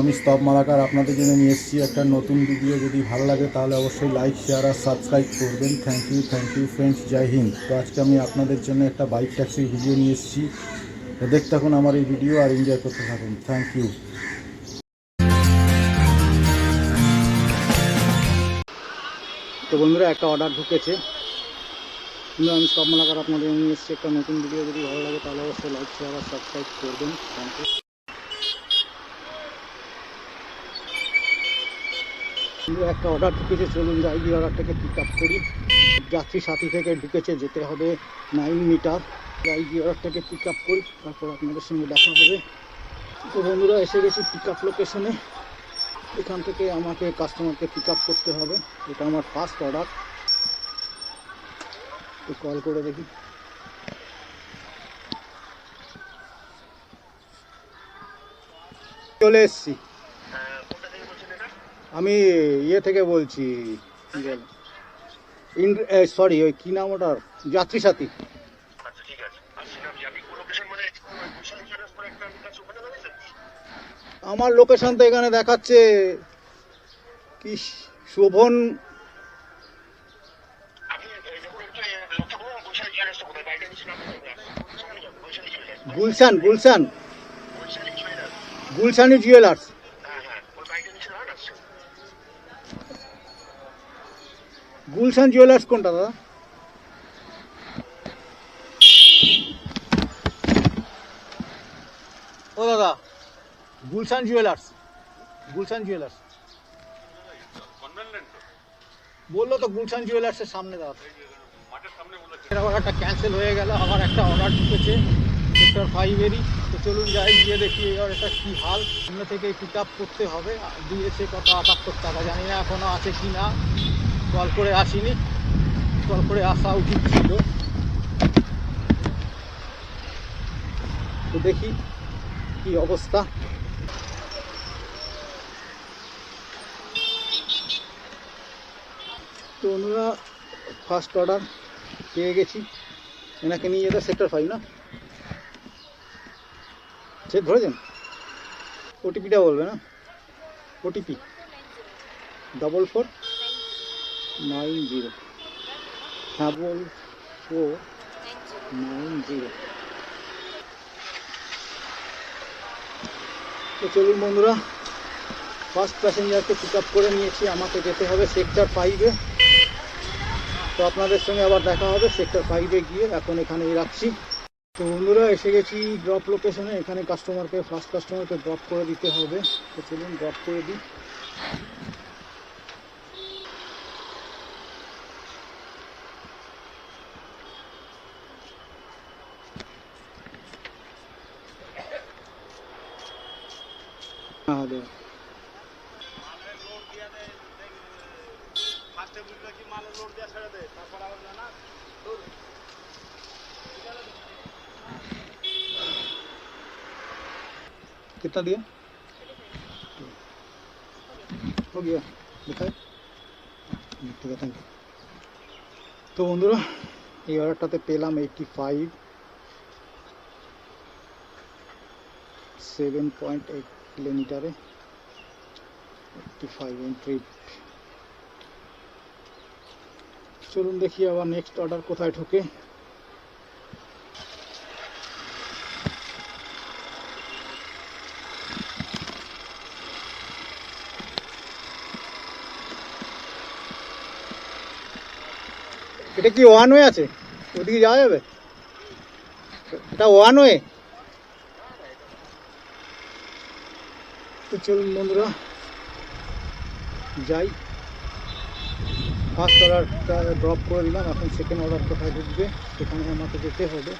আমি স্তব মালাকার আপনাদের জন্য নিয়ে এসেছি। একটা নতুন ভিডিও যদি ভালো লাগে, তাহলে অবশ্যই লাইক শেয়ার আর সাবস্ক্রাইব করবেন। Thank you thank you friends Jai Hind তো আজকে আমি আপনাদের জন্য একটা বাইক ট্যাক্সির ভিডিও নিয়ে এসেছি। দেখতে থাকুন আমার এই ভিডিও আর এনজয় করতে থাকুন। থ্যাংক ইউ তো বন্ধুরা, একটা অর্ডার ঢুকেছে। কিন্তু আমি সব মালাকার আপনাদের নিয়ে এসেছি। একটা নতুন ভিডিও যদি ভালো লাগে, তাহলে অবশ্যই লাইক শেয়ার আর সাবস্ক্রাইব করবেন। থ্যাংক ইউ কিন্তু একটা অর্ডার ঢুকেছে, চলুন যাই, গিয়ে অর্ডারটাকে পিক আপ করি। যাত্রী সাথী থেকে ঢুকেছে, যেতে হবে নাইন মিটার যাই, গিয়ে অর্ডারটাকে পিক আপ করি, তারপর আপনাদের সঙ্গে দেখা হবে। তো বন্ধুরা, এসে গেছি পিক আপ লোকেশনে এখান থেকে আমাকে কাস্টমারকে পিক আপ করতে হবে। এটা আমার ফার্স্ট অর্ডার তো কল করে দেখি। চলে এসছি। আমি ইয়ে থেকে বলছি সরি ওই কি নাম ওটার? যাত্রী সাথী। আচ্ছা মানে আমার লোকেশন তো এখানে দেখাচ্ছে কি শোভন। গুলশান গুলশানি গুলশানি জুয়েলার্স গুলশান জুয়েলার্স কোনটা, দাদা? ও, দাদা গুলশান জুয়েলার্স গুলশান জুয়েলার্স বলল তো গুলশান জুয়েলার্সের সামনে, দাদা। এর অর্ডারটা ক্যান্সেল হয়ে গেল, আবার একটা অর্ডার ঢুকেছে সেক্টর ফাইভেরই তো চলুন যাই, গিয়ে দেখি এই অর্ডারটা কী হাল। সামনে থেকে পিক আপ করতে হবে দিয়েছে কত আটাত্তর টাকা জানি না এখনও আছে কি না। কল করে আসিনি, কল করে আসা উচিত ছিল। তো দেখি কি অবস্থা। তো ওনারা ফার্স্ট অর্ডার পেয়ে গেছি। এনাকে নিয়ে যেতে সেক্টর ফাইভ না? ঠিক ধরেছেন? ওটিপিটা বলবে না? OTP double four nine zero. Double four nine zero. তো চলুন বন্ধুরা ফার্স্ট প্যাসেঞ্জারকে পিক আপ করে নিয়েছি, আমাকে যেতে হবে সেক্টর ফাইভে তো আপনাদের সঙ্গে আবার দেখা হবে সেক্টর ফাইভে গিয়ে, এখন এখানেই রাখছি। তো বন্ধুরা, এসে গেছি ড্রপ লোকেশনে এখানে কাস্টমারকে ফার্স্ট কাস্টমারকে ড্রপ করে দিতে হবে। তো চলুন ড্রপ করে দিই। कितना दिया हो गया दिखाए ঠিক আছে থ্যাংক ইউ তো বন্ধুরা এই অর্ডারটাতে পেলাম eighty five seven point eight কিলোমিটারে এইটটি ফাইভ ট্রিপ চলুন দেখি আবার নেক্সট অর্ডার কোথায় ঢোকে এটা কি ওয়ান ওয়ে আছে? ওদিকে যাওয়া যাবে? এটা ওয়ান ওয়ে? তো চলুন বন্ধুরা, যাই। ফার্স্ট অর্ডারটা ড্রপ করে দিলাম, এখন সেকেন্ড অর্ডার কোথায় ঢুকবে, সেখানে আমাকে যেতে হবে।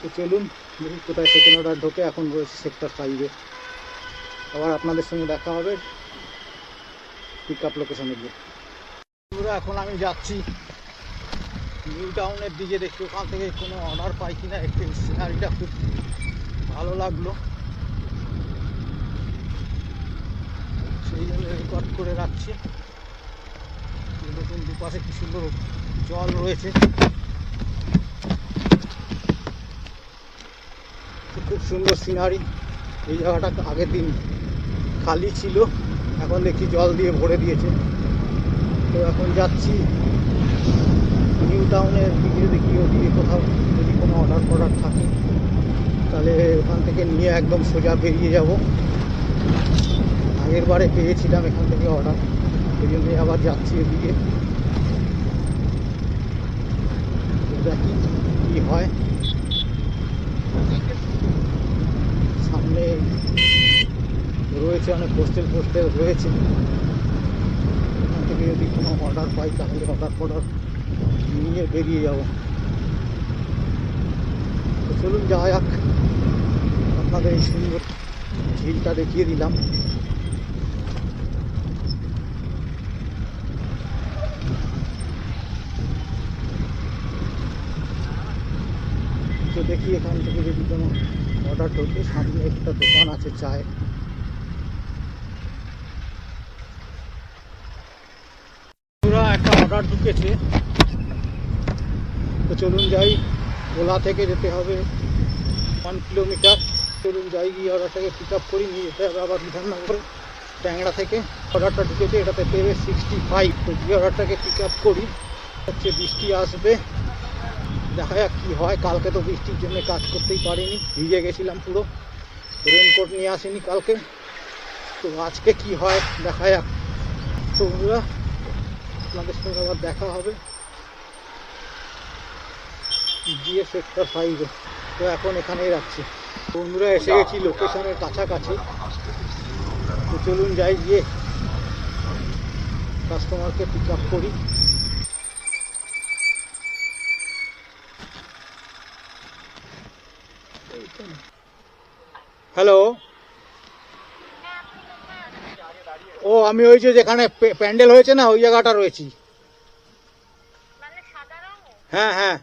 তো চলুন, দেখি কোথায় সেকেন্ড অর্ডার ঢোকে, এখন রয়েছে সেক্টর ফাইভে আবার আপনাদের সঙ্গে দেখা হবে। পিক আপ লোকেশনে গিয়ে। এখন আমি যাচ্ছি নিউ টাউনের দিকে, দেখি ওখান থেকে কোনো অর্ডার পাই কিনা একটু সিনারিটা খুব ভালো লাগল। সেই জন্য রেকর্ড করে রাখছি। দেখুন, দুপাশে কি সুন্দর জল রয়েছে। খুব সুন্দর সিনারি এই জায়গাটা আগের দিন খালি ছিল। এখন দেখি জল দিয়ে ভরে দিয়েছে। তো এখন যাচ্ছি নিউ টাউনের দিকে, দেখি ওদিকে কোথাও যদি কোনো অর্ডার ফর্ডার থাকে, তাহলে ওখান থেকে নিয়ে একদম সোজা বেরিয়ে যাব। আগের বারে পেয়েছিলাম এখান থেকে অর্ডার ওই জন্যই আবার যাচ্ছি এদিকে। দেখি কী হয়। সামনে রয়েছে, অনেক হোস্টেল ফোস্টেল রয়েছে। এখান থেকে যদি কোনো অর্ডার পাই, তাহলে অর্ডার ফর্ডার নিয়ে বেরিয়ে যাব। তো চলুন যাওয়া যাক। আপনাদের এই সুন্দর ঝিলটা দেখিয়ে দিলাম। তো দেখি এখান থেকে যদি কোনো অর্ডার ঢোকে, সামনে একটা দোকান আছে চায় পুরা একটা অর্ডার ঢুকেছে তো চলুন যাই ওলা থেকে যেতে হবে ওয়ান কিলোমিটার চলুন যাই গিয়ে অর্ডারটাকে পিক আপ করি নিয়ে যেতে হবে আবার বিধাননগরে ট্যাংরা থেকে অর্ডারটা ঢুকেছে এটাতে পেবে সিক্সটি ফাইভ তো গিয়ে অর্ডারটাকে পিক আপ করি হচ্ছে বৃষ্টি আসবে দেখা যাক কী হয় কালকে তো বৃষ্টির জন্য কাজ করতেই পারিনি ভিজে গেছিলাম পুরো রেনকোট নিয়ে আসিনি কালকে তো আজকে কি হয় দেখা যাক তো বন্ধুরা আপনাদের সঙ্গে আবার দেখা হবে। গিয়ে সেক্টর ফাইভে তো এখন এখানেই রাখছি। বন্ধুরা এসে গেছি লোকেশনের কাছাকাছি। তো চলুন যাই গিয়ে কাস্টমারকে পিক আপ করি হ্যালো ও আমি ওই যে যেখানে প্যান্ডেল হয়েছে না ওই জায়গাটা রয়েছি। মানে হ্যাঁ হ্যাঁ।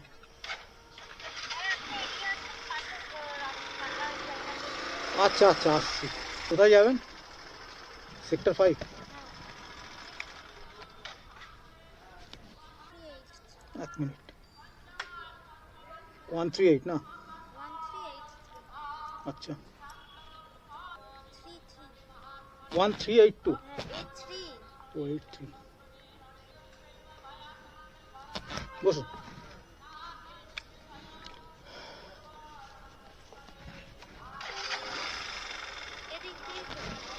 আচ্ছা আচ্ছা আসছি। কোথায় যাবেন? Sector five. এক মিনিট। ওয়ান থ্রি এইট না? আচ্ছা। One three eight two. ও এইট থ্রি বসুন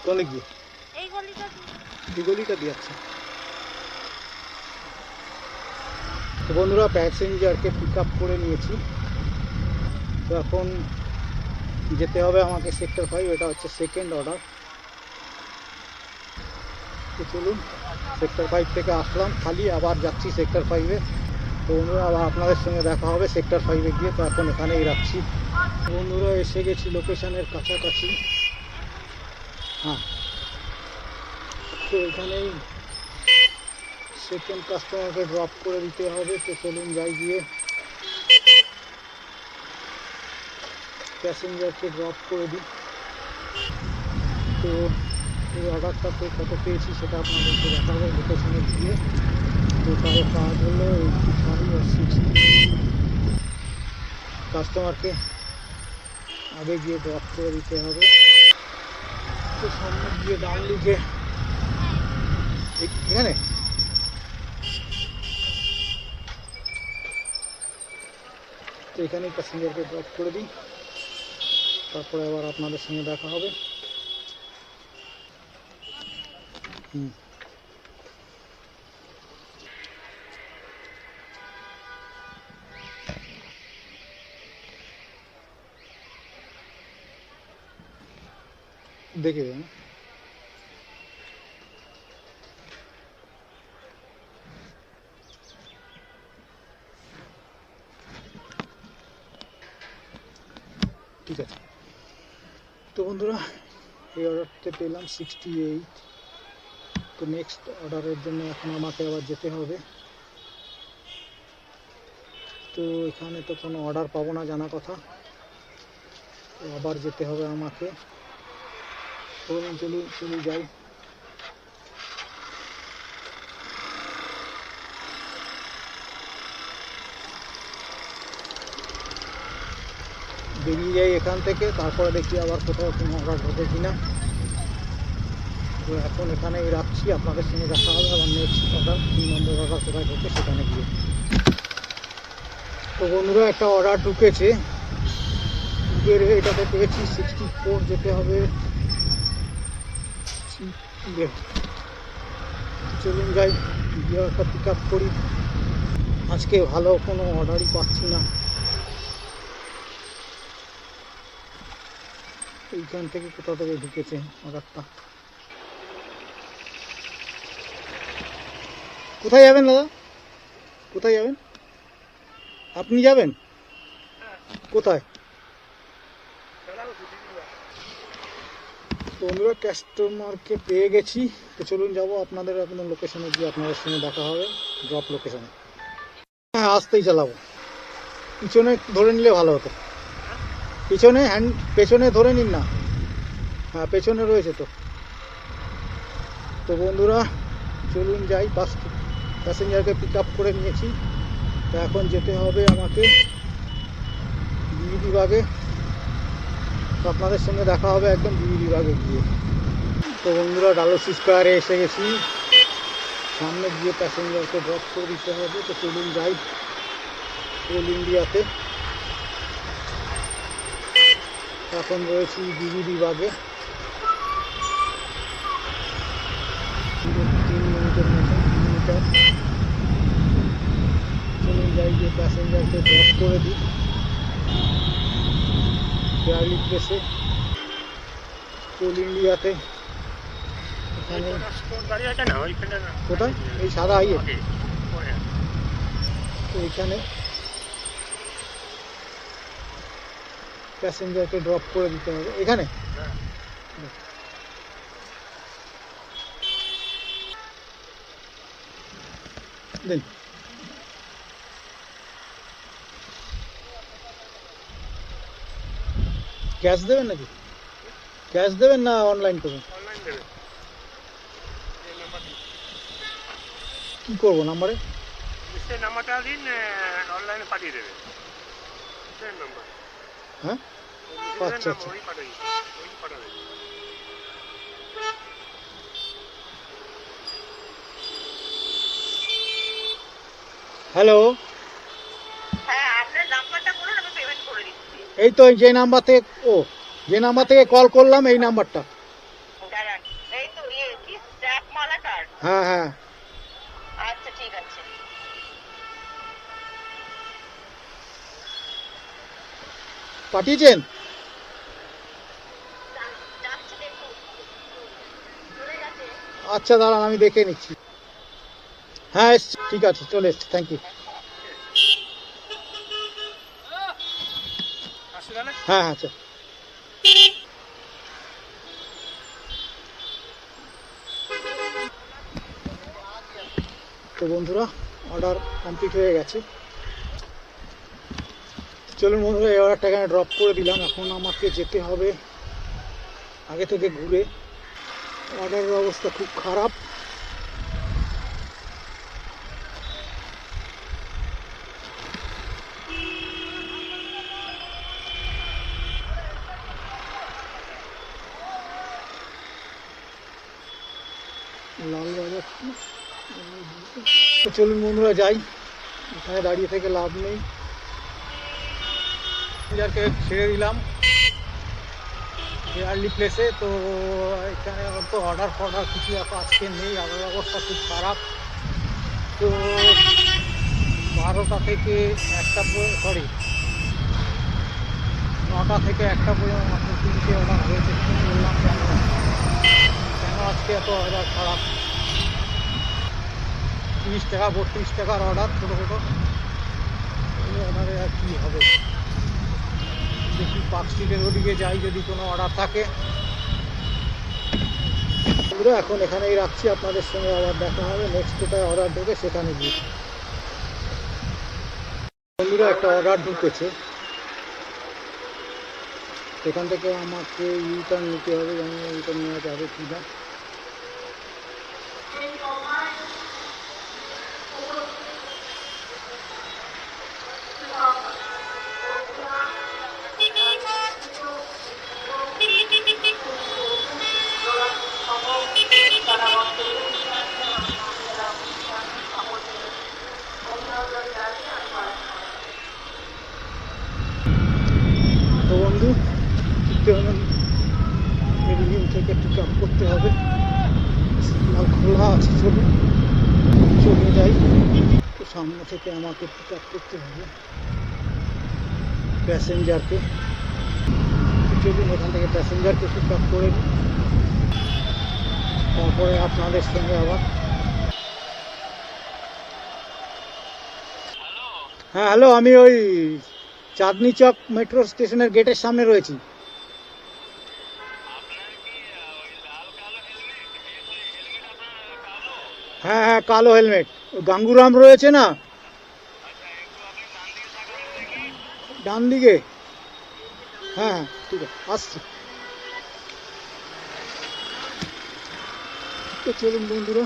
কোন দিক দিয়ে। এই গলিটা। এই গলিটা দিয়ে আচ্ছা। তো বন্ধুরা প্যাসেঞ্জারকে পিক আপ করে নিয়েছি। তো এখন যেতে হবে আমাকে সেক্টর ফাইভ এটা হচ্ছে সেকেন্ড অর্ডার তো চলুন সেক্টর ফাইভ থেকে আসলাম। খালি আবার যাচ্ছি সেক্টর ফাইভে তো বন্ধুরা, আবার আপনাদের সঙ্গে দেখা হবে সেক্টর ফাইভে গিয়ে। তো এখন এখানেই রাখছি। বন্ধুরা, এসে গেছি লোকেশনের কাছাকাছি। হ্যাঁ। তো এখানেই সেকেন্ড কাস্টমারকে ড্রপ করে দিতে হবে। তো চলুন যাই গিয়ে। প্যাসেঞ্জারকে ড্রপ করে দিই। তো এই অর্ডারটা তো কত পেয়েছি সেটা আপনাদেরকে দেখাবো লোকেশনে গিয়ে তো তার কাজ হলো এইটি ফাইভ আর সিক্সটি কাস্টমারকে আগে গিয়ে ড্রপ করে দিতে হবে তো সামনে গিয়ে ডান দিকে এই- এখানে তো এখানেই প্যাসেঞ্জারকে ড্রপ করে দিই তারপরে আবার আপনাদের সঙ্গে দেখা হবে দেখে দেন ঠিক আছে। তো বন্ধুরা এই অর্ডারটা পেলাম সিক্সটি এইট তো নেক্সট অর্ডারের জন্য এখন আমাকে আবার যেতে হবে। তো এখানে তো কোনো অর্ডার পাবো না জানা কথা। তো আবার যেতে হবে আমাকে। চলুন চলুন চলুন যাই। বেরিয়ে যাই এখান থেকে, তারপরে দেখি আবার কোথাও কোনো অর্ডার ঢোকে কিনা। তো এখন এখানেই রাখছি আপনাদের সঙ্গে দেখা হবে আবার নেক্সট অর্ডার তিন নম্বর অর্ডার কোথায় ঢোকে সেখানে গিয়ে। তো বন্ধুরা একটা অর্ডার ঢুকেছে। উবের এটাতে পেয়েছি সিক্সটি ফোর যেতে হবে। ইয়ে, চলুন যাই গিয়ে একটা পিক আপ করি। আজকে ভালো কোনো অর্ডারই পাচ্ছি না। এইখান থেকে কোথা থেকে ঢুকেছে অর্ডারটা কোথায় যাবেন, দাদা? কোথায় যাবেন? আপনি যাবেন? কোথায়? বন্ধুরা কাস্টমারকে পেয়ে গেছি। তো চলুন যাব আপনাদের একদম লোকেশনে গিয়ে আপনাদের সঙ্গে দেখা হবে ড্রপ লোকেশনে হ্যাঁ আসতেই চালাবো। পিছনে ধরে নিলে ভালো হতো। পিছনে হ্যান্ড পেছনে ধরে নিন না। হ্যাঁ পেছনে রয়েছে তো। তো বন্ধুরা, চলুন যাই বাস প্যাসেঞ্জারকে পিক করে নিয়েছি। তো এখন যেতে হবে আমাকে। বিবাগে তো আপনাদের সঙ্গে দেখা হবে একদম বিভাগে গিয়ে। তো বন্ধুরা, ডালোসি স্কোয়ারে এসে গেছি। সামনে গিয়ে প্যাসেঞ্জারকে ড্রপ করে দিতে হবে। তো চলুন যাই অল ইন্ডিয়াতে। এখন রয়েছি বিবি বিভাগে তিন মিনিটের মতন তিন মিটার চলুন যাই প্যাসেঞ্জারকে ড্রপ করে দিই। কেয়ারলি প্লেসে কোল ইন্ডিয়াতে এখানে কোথায়? এই সাদা আইয়ে তো এখানে প্যাসেঞ্জারকে ড্রপ করে দিতে হবে। এখানে? দিন ক্যাশ দেবেন নাকি? ক্যাশ দেবেন না অনলাইন করবেন অনলাইন দেবে এই নাম্বার কি করব নাম্বারে? নাম্বারটা দিন অনলাইনে পাঠিয়ে দেবে সেই নাম্বার। হ্যাঁ? আচ্ছা, আচ্ছা। হ্যালো? হ্যাঁ আপনার নাম্বারটা বলুন আমি পেমেন্ট করে দিচ্ছি। এই তো যে নাম্বার থেকে ও যে নাম্বার থেকে কল করলাম এই নাম্বারটা। ইয়ে হ্যাঁ হ্যাঁ। আচ্ছা ঠিক আছে। পাঠিয়েছেন? আচ্ছা দাঁড়ান আমি দেখে নিচ্ছি। হ্যাঁ ঠিক আছে চলে এসছি থ্যাংক ইউ আসলে তাহলে হ্যাঁ হ্যাঁ তো বন্ধুরা অর্ডার কমপ্লিট হয়ে গেছে। চলুন বন্ধুরা এই অর্ডারটা এখানে ড্রপ করে দিলাম। এখন আমাকে যেতে হবে আগে থেকে ঘুরে। অর্ডারের অবস্থা খুব খারাপ। লালবাজার তো চলুন বন্ধুরা, যাই। এখানে দাঁড়িয়ে থেকে লাভ নেই। যাকে ছেড়ে দিলাম। আর্লি প্লেসে তো এখানে তো অর্ডার ফর্ডার কিছু আজকে নেই। আবহাওয়ার অবস্থা খুব খারাপ। তো বারোটা থেকে একটা সরি নটা থেকে একটা পর্যন্ত মাত্র তিনটে অর্ডার হয়েছে। বললাম আজকে এত অর্ডার খারাপ। তিরিশ টাকা, বত্রিশ টাকার অর্ডার ছোটো ছোটো। অর্ডারে আর কী হবে? দেখি পার্ক স্ট্রিটের ওদিকে যাই যদি কোনো অর্ডার থাকে। এখন এখানেই রাখছি। আপনাদের সঙ্গে আবার দেখা হবে। নেক্সট কোথায় অর্ডার ঢোকে সেখানে গিয়ে। বন্ধুরা, একটা অর্ডার ঢুকেছে। সেখান থেকে আমাকে ইউটার্ন নিতে হবে। জানি ইউটার্ন নেওয়া যাবে কি না ইলেভেন এলভিন থেকে পিক আপ করতে হবে। খোলা আছে চলুন চলে যাই। তো সামনে থেকে আমাকে পিক আপ করতে হবে। প্যাসেঞ্জারকে চলুন ওখান থেকে প্যাসেঞ্জারকে পিক আপ করে। তারপরে আপনাদের সঙ্গে আবার। হ্যাঁ হ্যালো আমি ওই চাঁদনি চক মেট্রো স্টেশনের গেটের সামনে রয়েছি। হ্যাঁ হ্যাঁ কালো হেলমেট গাঙ্গুরাম রয়েছে না? ডান দিকে? হ্যাঁ হ্যাঁ ঠিক আছে, আসছি। চলুন বন্ধুরা,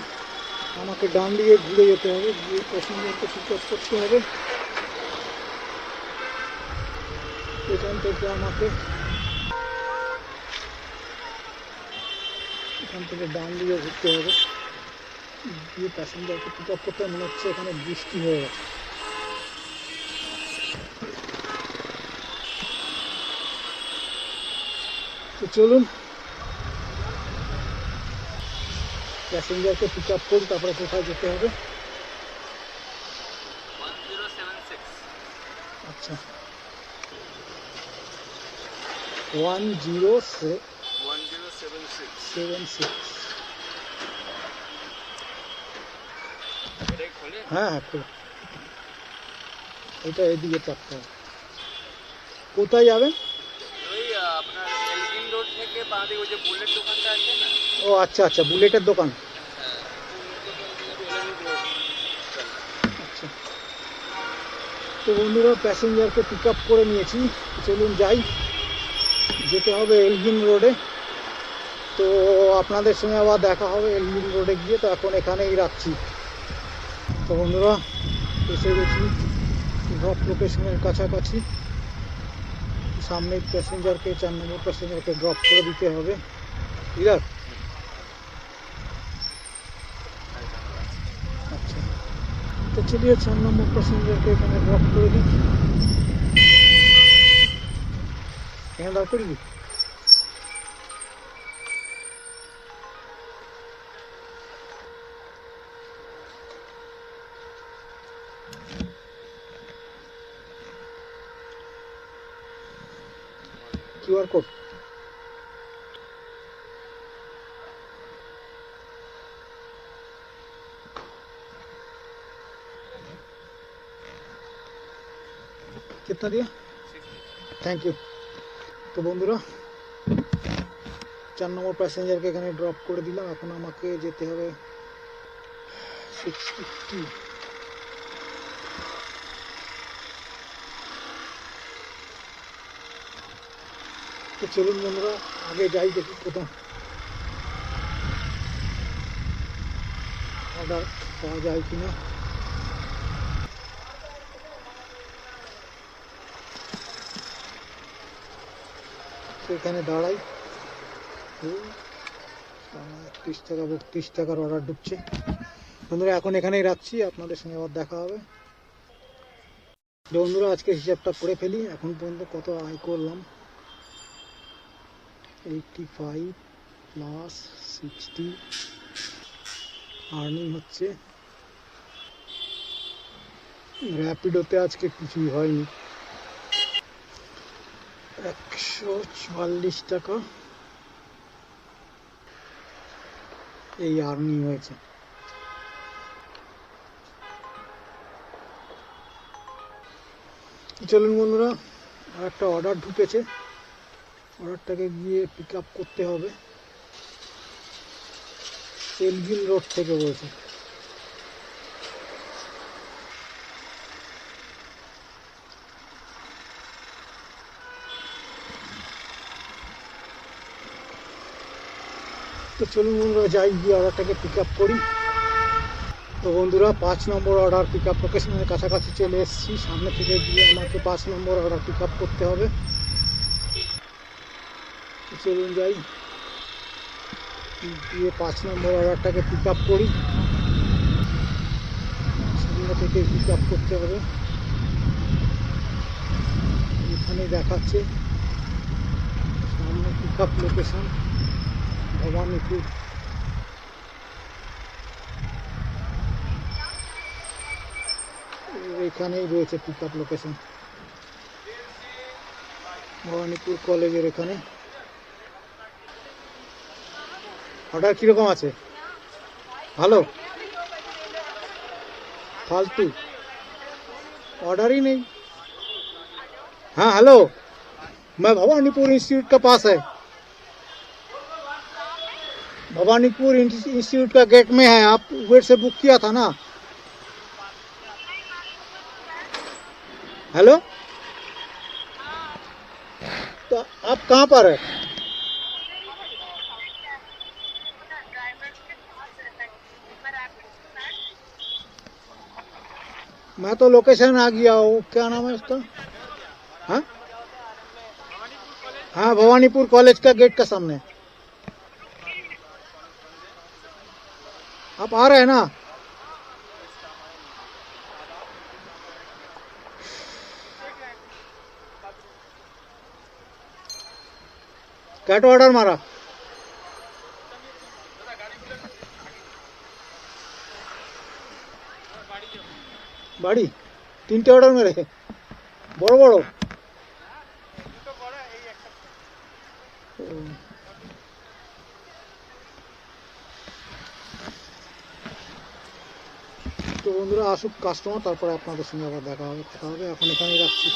আমাকে ডান দিকে ঘুরে যেতে হবে, গিয়ে প্যাসেঞ্জারকে আপ করতে হবে। এখান থেকে আমাকে এখান থেকে ডান দিকে ঘুরতে হবে। গিয়ে প্যাসেঞ্জারকে পিক আপ করতে মনে হচ্ছে এখানে বৃষ্টি হয়ে গেছে। তো চলুন। প্যাসেঞ্জারকে পিক আপ করি তারপরে কোথায় যেতে হবে। আচ্ছা। ওয়ান জিরো সেভেন সিক্স হ্যাঁ হ্যাঁ খোলো। এটা এদিকে চাপতে হবে। কোথায় যাবেন ও আচ্ছা আচ্ছা বুলেটের দোকান। আচ্ছা। তো বন্ধুরা প্যাসেঞ্জারকে পিক আপ করে নিয়েছি। চলুন যাই। যেতে হবে এলগিন রোডে তো আপনাদের সঙ্গে আবার দেখা হবে এলগিন রোডে গিয়ে। তো এখন এখানেই রাখছি। তো বন্ধুরা, এসে গেছি। ড্রপ লোকেশনের কাছাকাছি। সামনে প্যাসেঞ্জারকে চার নম্বর প্যাসেঞ্জারকে ড্রপ করে দিতে হবে। ক্লিয়ার? আচ্ছা। তো চলিয়ে চার নম্বর প্যাসেঞ্জারকে এখানে ড্রপ করে দিই। এখানে ড্রপ করে দিই কিউআর কোড कितना दिया থ্যাংক ইউ তো বন্ধুরা চার নম্বর প্যাসেঞ্জারকে এখানে ড্রপ করে দিলাম এখন আমাকে যেতে হবে সিক্স তো চলুন বন্ধুরা, আগে যাই দেখি কোথাও। অর্ডার পাওয়া যায় কিনা। তো এখানে দাঁড়াই। তিরিশ টাকা বত্রিশ টাকার অর্ডার ঢুকছে। বন্ধুরা, এখন এখানেই রাখছি, আপনাদের সঙ্গে আবার দেখা হবে। বন্ধুরা, আজকে হিসাবটা করে ফেলি। এখন পর্যন্ত কত আয় করলাম? Eighty five plus sixty earning হচ্ছে র্যাপিডোতে আজকে কিছুই হয়নি। একশো চুয়াল্লিশ টাকা এই আর্নিং হয়েছে। চলুন বন্ধুরা, আর একটা অর্ডার ঢুকেছে। অর্ডারটাকে গিয়ে পিক আপ করতে হবে। এলগিন রোড থেকে বলছে। তো চলুন বন্ধুরা, যাই গিয়ে অর্ডারটাকে পিক আপ করি। তো বন্ধুরা, পাঁচ নম্বর অর্ডার পিক আপ লোকেশনের কাছাকাছি চলে এসেছি। সামনে থেকে গিয়ে আমাকে পাঁচ নম্বর অর্ডার পিক আপ করতে হবে। চলুন যাই। গিয়ে পাঁচ নম্বর অর্ডারটাকে পিক আপ করি। সামনে থেকে পিক আপ করতে হবে। এখানে দেখাচ্ছে। সামনে পিক আপ লোকেশন ভবানীপুর। এখানেই রয়েছে পিক আপ লোকেশন ভবানীপুর কলেজের এখানে। অর্ডার কিরকম আছে ভালো ফালতু ऑर्डर ही नहीं हाँ हेलो मैं भवानीपुर इंस्टीट्यूट के पास है भवानीपुर इंस्टीट्यूट का गेट में है आप उबेर से बुक किया था ना हेलो तो आप कहाँ पर है मैं तो लोकेशन आ गया हूँ। क्या नाम है उसका? हाँ? हाँ भवानीपुर कॉलेज का गेट का सामने। आप आ रहे हैं ना? कैट ऑर्डर मारा। বাড়ি? তিনটে অর্ডার মেরে। বড় বড়। তো বন্ধুরা, আসুক কাস্টমার তারপরে আপনাদের সঙ্গে আবার দেখা হবে, কথা হবে। এখন এখানেই রাখছি।